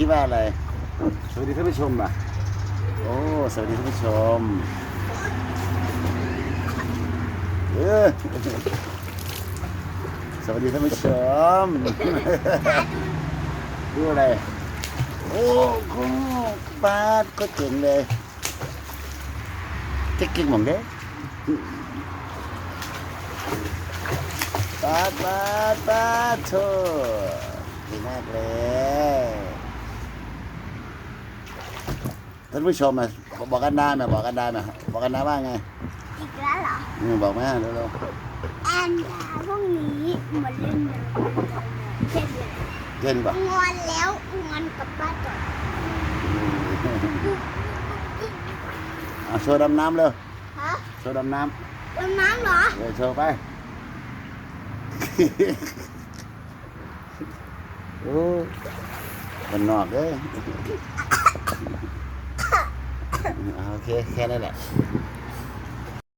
คิดว่าอะไร สวัสดีท่านผู้ชมอะ โอ้ สวัสดีท่านผู้ชม เออ สวัสดีท่านผู้ชม ดูอะไร โอ้โหปาดก็เจ๋งเลยเก่งๆหมองเด้ปาดปาดปาดโธ่ดีมากเลย ท่านผู้ชมอะบอกกันได้ไหมบอกกันได้ไหมบอกกันได้ว่าไงอีกแล้วเหรออืมบอกแม่เร็วแอนดาพรุ่งนี้มาเล่นน้ำเช่นเลยๆเย็นป่ะงอนแล้วงอนกับป้าต่อยเอาโชว์ดำน้ำเร็วฮะโชว์ดำน้ดำน้ำเหรอำเดี๋ยวโชว์ไป โอ้มันนอกเลยเอาโ